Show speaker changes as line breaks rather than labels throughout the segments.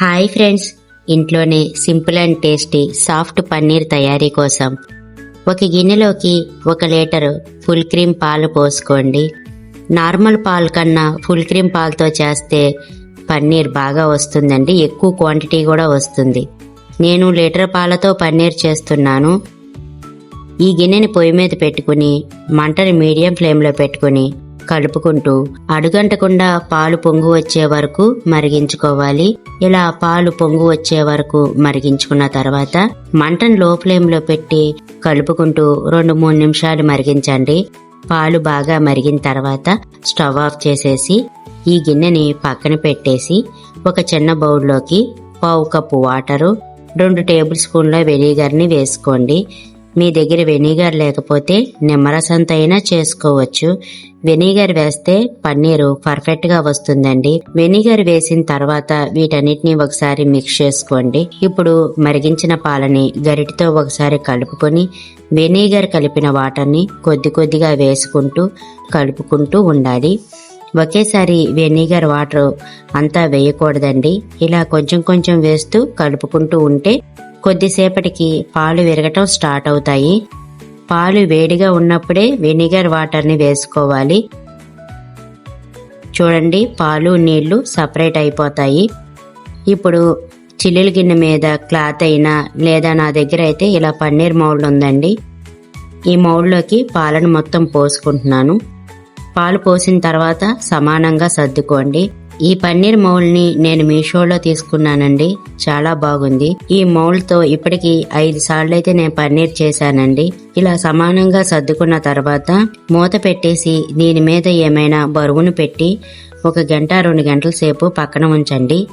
Hi friends. ఇంట్లోనే simple and tasty soft paneer తయారీ కోసం ఒక గిన్నెలోకి ఒక లీటరు ఫుల్ క్రీమ్ పాలు పోసుకోండి. నార్మల్ పాలు కన్నా ఫుల్ క్రీమ్ పాలతో చేస్తే పన్నీర్ బాగా వస్తుందండి. ఎక్కువ క్వాంటిటీ కూడా వస్తుంది. నేను లీటర్ పాలతో పన్నీర్ చేస్తున్నాను. ఈ గిన్నెని పొయ్యి మీద పెట్టుకుని మంటని మీడియం ఫ్లేమ్లో పెట్టుకుని కలుపుకుంటూ అడుగంటకుండా పాలు పొంగు వచ్చే వరకు మరిగించుకోవాలి. ఇలా పాలు పొంగు వచ్చే వరకు మరిగించుకున్న తర్వాత మంటను లో ఫ్లేమ్లో పెట్టి కలుపుకుంటూ రెండు మూడు నిమిషాలు మరిగించండి. పాలు బాగా మరిగిన తర్వాత స్టవ్ ఆఫ్ చేసేసి ఈ గిన్నెని పక్కన పెట్టేసి ఒక చిన్న బౌల్లోకి పావు కప్పు వాటరు రెండు టేబుల్ స్పూన్ల వెనిగర్ని వేసుకోండి. మీ దగ్గర వెనిగర్ లేకపోతే నిమ్మరసంతో అయినా చేసుకోవచ్చు. వెనిగర్ వేస్తే పన్నీరు పర్ఫెక్ట్గా వస్తుందండి. వెనిగర్ వేసిన తర్వాత వీటన్నిటిని ఒకసారి మిక్స్ చేసుకోండి. ఇప్పుడు మరిగించిన పాలని గరిటితో ఒకసారి కలుపుకొని వెనిగర్ కలిపిన వాటర్ని కొద్ది కొద్దిగా వేసుకుంటూ కలుపుకుంటూ ఉండాలి. ఒకేసారి వెనిగర్ వాటర్ అంతా వేయకూడదండి. ఇలా కొంచెం కొంచెం వేస్తూ కలుపుకుంటూ ఉంటే కొద్దిసేపటికి పాలు విరగటం స్టార్ట్ అవుతాయి. పాలు వేడిగా ఉన్నప్పుడే వెనిగర్ వాటర్ని వేసుకోవాలి. చూడండి పాలు నీళ్ళు సపరేట్ అయిపోతాయి. ఇప్పుడు చిల్లుల గిన్నె మీద క్లాత్ అయినా లేదా నా దగ్గర అయితే ఇలా పన్నీర్ మౌల్డ్ ఉందండి. ఈ మౌల్డ్లోకి పాలను మొత్తం పోసుకుంటున్నాను. పాలు పోసిన తర్వాత సమానంగా సర్దుకోండి. ఈ పన్నీర్ మౌల్ని నేను మీషోలో తీసుకున్నానండి. చాలా బాగుంది. ఈ మౌల్తో ఇప్పటికి ఐదు సార్లు అయితే నేను పన్నీర్ చేశానండి. ఇలా సమానంగా సర్దుకున్న తర్వాత మూత పెట్టేసి దీని మీద ఏమైనా బరువును పెట్టి ఒక గంట రెండు గంటల సేపు పక్కన ఉంచండి.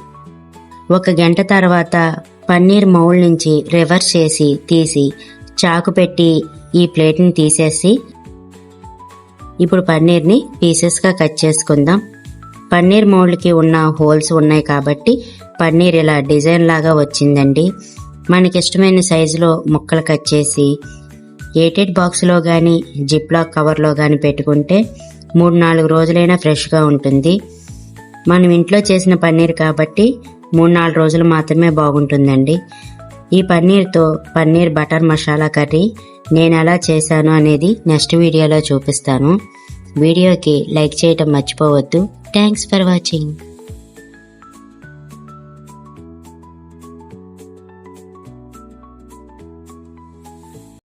ఒక గంట తర్వాత పన్నీర్ మౌల్ నుంచి రివర్స్ చేసి తీసి చాకు పెట్టి ఈ ప్లేట్ని తీసేసి ఇప్పుడు పన్నీర్ని పీసెస్గా కట్ చేసుకుందాం. పన్నీర్ మౌల్డ్కి ఉన్న హోల్స్ ఉన్నాయి కాబట్టి పన్నీర్ ఇలా డిజైన్ లాగా వచ్చిందండి. మనకి ఇష్టమైన సైజులో ముక్కలు కట్ చేసి ఎయిటెడ్ బాక్స్లో కానీ జిప్లాక్ కవర్లో కానీ పెట్టుకుంటే మూడు నాలుగు రోజులైనా ఫ్రెష్గా ఉంటుంది. మనం ఇంట్లో చేసిన పన్నీర్ కాబట్టి మూడు నాలుగు రోజులు మాత్రమే బాగుంటుందండి. ఈ పన్నీర్తో పన్నీర్ బటర్ మసాలా కర్రీ నేను ఎలా చేశాను అనేది నెక్స్ట్ వీడియోలో చూపిస్తాను. వీడియోకి లైక్ చేయటం మర్చిపోవద్దు. Thanks for watching